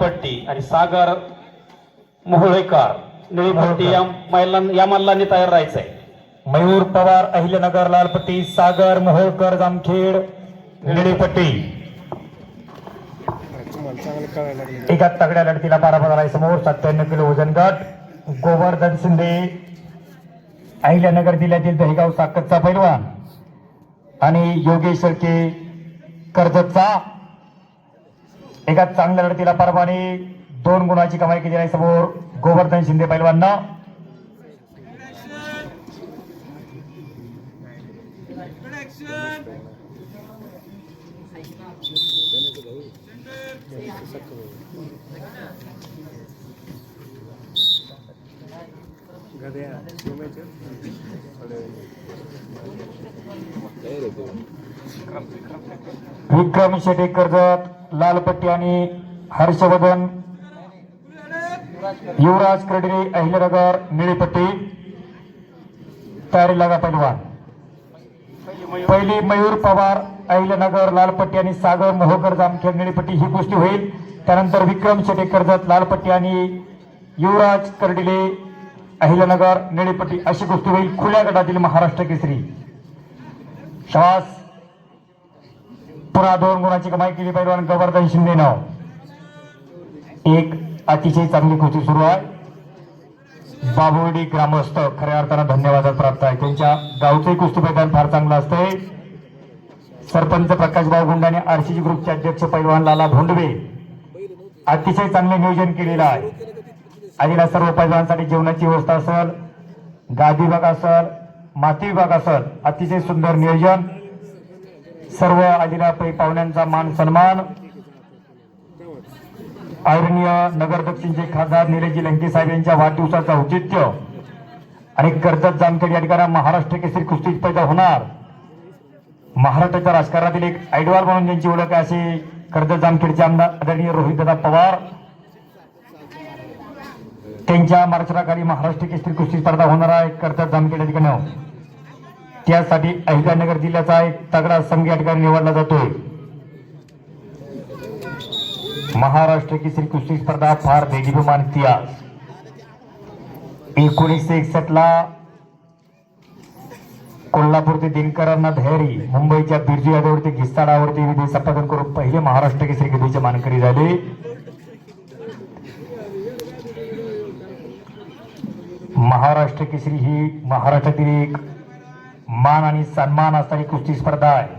पट्टी आणि सागर मोहोळेकर निळी या महिलां या मल्लांनी तयार राहायचंय. मयूर पवार अहिल्यानगर लालपट्टी सागर मोहोळकर जामखेड निळीपट्टी एका तगड्या लढतीला पराभव झालाय समोर सत्त्याण्णव किलो वजन गट. गोवर्धन शिंदे अहिल्यानगर जिल्ह्यातील दहिगाव साकतचा पैलवान. आणि योगेश शेळके कर्जतचा. एका चांगल्या लढतीला परवाने दोन गुणाची कमाई केली आहे समोर गोवर्धन शिंदे पैलवांना विक्रम शेटे कर्जत लालपट्टी आणि हर्षवर्धन. युवराज कडरे अहिल्यानगर निळीपट्टी. तयारी लागा पैलवान. पहिली मयूर पवार अहिल्यानगर लालपट्टी आणि सागर मोहकर जामखेड निळीपट्टी. ही कुस्ती होईल. त्यानंतर विक्रम शेटे कर्जत लालपट्टी आणि युवराज कर्डिले अहिल्यानगर निळीपट्टी. अशी कुस्ती होईल खुल्या गटातील महाराष्ट्र केसरी. श्वास पुन्हा दोन गुणाची कमाई केली पैलवान गोवर्धन शिंदेनं एक अतिशय चांगली कृती सुरू आहे. बाबुर्डी ग्रामस्थ खऱ्या अर्थानं धन्यवाद प्राप्त आहे. त्यांच्या गावचे कुस्ती मैदान फार चांगलं असतंय. सरपंच प्रकाशभाऊ गुंड आणि आरसीजी ग्रुपचे अध्यक्ष पैलवान लाला भोंडवे अतिशय चांगले नियोजन केलेलं आहे. आजीला सर्व पैलवानांसाठी जेवणाची व्यवस्था असेल गादी विभाग असेल माती विभाग असेल अतिशय सुंदर नियोजन. सर्व आदिला पाहुण्यांचा मान सन्मान. आदरणीय नगर दक्षिणचे खासदार निलेजी लंके साहेब यांच्या वाढदिवसाचं औचित्य आणि कर्जत जामखेड या ठिकाणी महाराष्ट्र केसरी कुस्ती पैदा होणार. महाराष्ट्राच्या राजकारणातील एक आयडॉल म्हणून ज्यांची ओळख आहे असे कर्जत जामखेडचे आमदार आदरणीय रोहितदादा पवार. त्यांच्या मार्गदर्शनाखाली महाराष्ट्र केसरी कुस्ती स्पर्धा होणार आहे कर्जत जामखेड या ठिकाणी त्यासाठी अहिल्यानगर जिल्ह्याचा एक तगडा संघ या ठिकाणी निवडला जातोय. महाराष्ट्र केसरी कुस्ती स्पर्धा फार देदीप्यमान इतिहास एकोणीसशे एकसष्ट ला कोल्हापूर ते दिनकरांना धैर्य मुंबईच्या बिरजू यादववरती घिस्ताडावरती विधी संपादन करून पहिले महाराष्ट्र केसरी गदीचे मानकरी झाले. महाराष्ट्र केसरी ही महाराष्ट्रातील एक मान आणि सन्मान असणारी कुस्ती स्पर्धा आहे.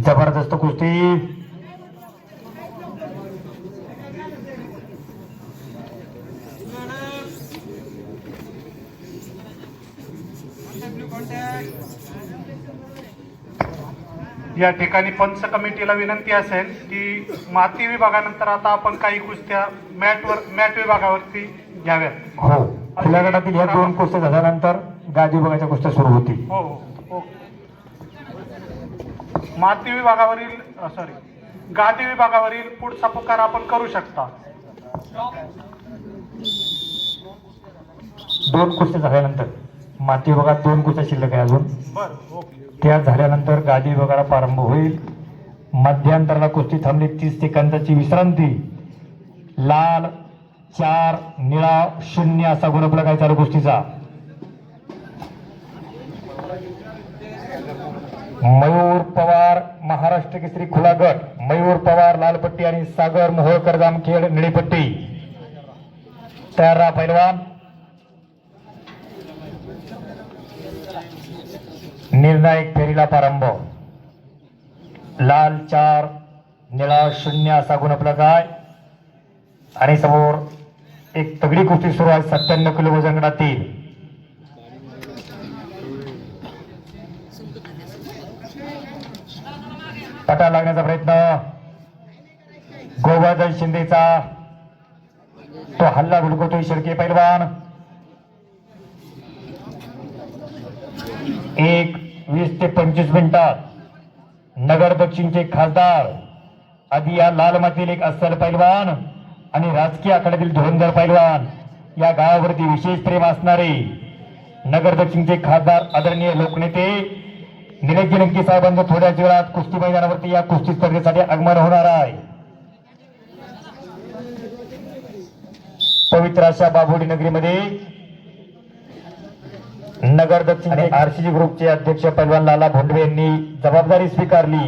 जबरदस्त कुस्ती. या ठिकाणी पंच कमिटीला विनंती असेल की माती विभागानंतर आता आपण काही कुस्त्या मॅटवर मॅट विभागावरती घ्याव्यात. हो. खुल्या दोन कुस्त्या झाल्यानंतर गादी विभागाच्या कुस्त्या सुरू होतील. हो हो हो. माती विभागावरील सॉरी गादी विभागावरील पुढचा पुकार आपण करू शकता. दोन कुस्त्या झाल्यानंतर माती विभागात दोन कुस्त्या शिल्लक आहे अजून. बरं ओके त्या झाल्यानंतर गादी विभागाला प्रारंभ होईल. मध्यांतराला कुस्ती थांबली तीस सेकंदाची विश्रांती. लाल चार निळा शून्य असा गुणफलक आहे चालू कुस्तीचा. मयूर पवार महाराष्ट्र केसरी खुला गट मयूर पवार लालपट्टी आणि सागर मोहोळकर जामखेड निळीपट्टी. तयार राहा पैलवान. निर्णायक फेरीला प्रारंभ. लाल चार निळा शून्य असा गुणफलक आहे आणि समोर एक तगडी कुस्ती सुरू आहे सत्त्याण्णव किलो वजन गटातील. पटा लागण्याचा प्रयत्न. गोवर्धन शिंदेचा तो हल्ला धुडकवतोय शिर्के पैलवान. एक वीस ते पंचवीस मिनिटात नगर दक्षिणचे खासदार आधी या लाल मातीतील एक अस्सल पैलवान आणि राजकीय आखाड्यातील धुरंधर पैलवान या गावावरती विशेष प्रेम असणारे नगर दक्षिणचे खासदार आदरणीय लोकनेते निलेश लंके साहेबांचं थोड्याच वेळात कुस्ती मैदानावरती या कुस्ती स्पर्धेसाठी आगमन होणार आहे. पवित्र अशा बाभोडी नगरीमध्ये नगर दक्षिण आणि आरसीजी ग्रुपचे अध्यक्ष पैलवान लाला भोंडवे यांनी जबाबदारी स्वीकारली.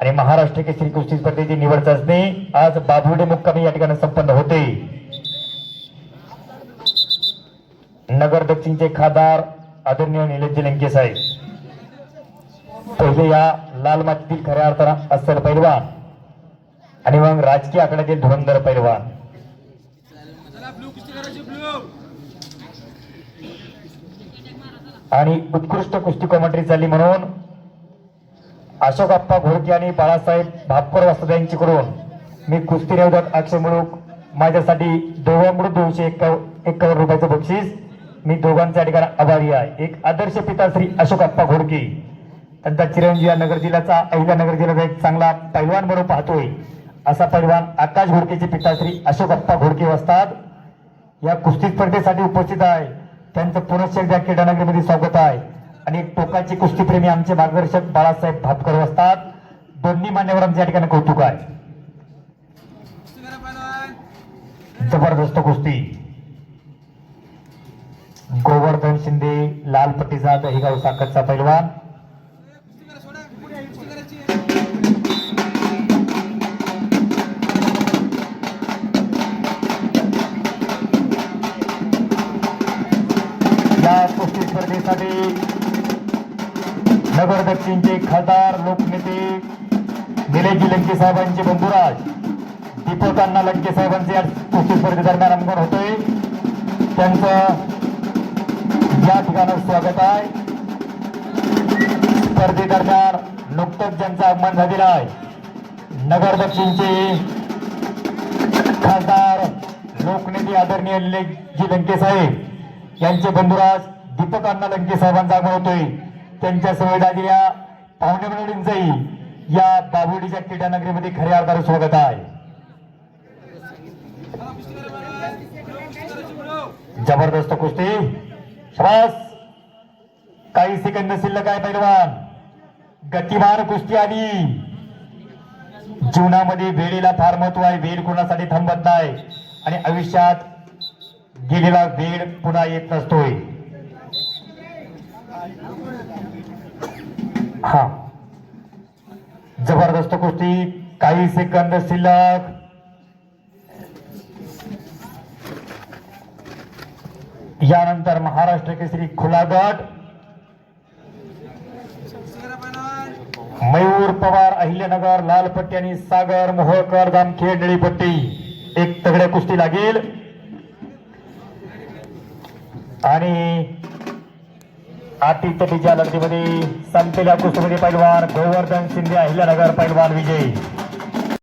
आणि महाराष्ट्र केसरी कुस्ती स्पर्धेची निवड चाचणी आज बाभुर्डे मुक्कामी या ठिकाणी संपन्न होते. नगर दक्षिणचे खासदार आदरणीय निलेशजी लंके साहेब पहिले या लाल मातीतील खऱ्या अर्थानं अस्सल पैलवान. आणि मग राजकीय आकड्यातील धुरंधर पैलवान. आणि उत्कृष्ट कुस्ती कॉमेंट्री झाली म्हणून अशोक अप्पा घोडके आणि बाळासाहेब भापकर वास्तव यांच्याकडून मी कुस्ती निरोधक अक्षय मुळूक माझ्यासाठी दोघांकडून दोनशे एक एक्कावन्न रुपयाचं बक्षीस. मी दोघांच्या ठिकाणी आभारी आहे. एक आदर्श पिता श्री अशोक अप्पा घोडके. त्यांचा चिरंजीव या नगर जिल्ह्याचा अहिल्यानगर जिल्ह्याचा एक चांगला पैलवान म्हणून पाहतोय. असा पैलवान आकाश घोडकेचे पिता श्री अशोक अप्पा घोडके असतात. या कुस्ती स्पर्धेसाठी उपस्थित आहे. त्यांचं पुनश्च एकदा क्रीडानगरीमध्ये स्वागत आहे. आणि टोकाची टोकाचे कुस्तीप्रेमी आमचे मार्गदर्शक बाळासाहेब भापकर असतात. दोन्ही मान्यवरांच्या आमच्या ठिकाणी कौतुक आहे. जबरदस्त कुस्ती. गोवर्धन शिंदे लाल पट्टीचा दहिगाव साखरचा पैलवान. स्पर्धेसाठी नगर दक्षिणचे खासदार लोकनेते निलेशजी लंके साहेबांचे बंधुराज दीपक अण्णा लंके साहेबांचे या कुस्ती स्पर्धेदरम्यान आगमन होतोय. त्यांचं या ठिकाणी स्वागत आहे. स्पर्धेदरम्यान नुकतंच ज्यांचं आगमन झालेलं आहे. नगर दक्षिणचे खासदार लोकनेते आदरणीय जी लंके साहेब यांचे बंधुराज दीपक अण्णा लंके साहेबांचा होतोय. त्यांच्या समवेत आलेल्या पाहुणे मंडळींचंही या बाबुडीच्या क्रीडानगरीमध्ये खऱ्या अर्थाने स्वागत आहे. जबरदस्त कुस्ती. श्वास काही सेकंद शिल्लक आहे पैलवान? गतिमान कुस्ती आली. जीवनामध्ये वेळेला फार महत्त्व आहे. वेळ कोणासाठी थांबत नाही. आणि आयुष्यात गेलेला वेळ पुन्हा येत नसतोय. हा. जबरदस्त कुस्ती काही सेकंद शिल्लक. यानंतर महाराष्ट्र केसरी खुला गट. मयूर पवार अहिल्यानगर लालपट्टी आणि सागर मोहोळकर जामखेड निळीपट्टी. एक तगड्या कुस्ती लागेल. आणि आतिथ्य तटीच्या लढतीमध्ये संपलेल्या कुस्तीमध्ये पैलवान गोवर्धन शिंदे अहिल्यानगर पैलवान विजयी.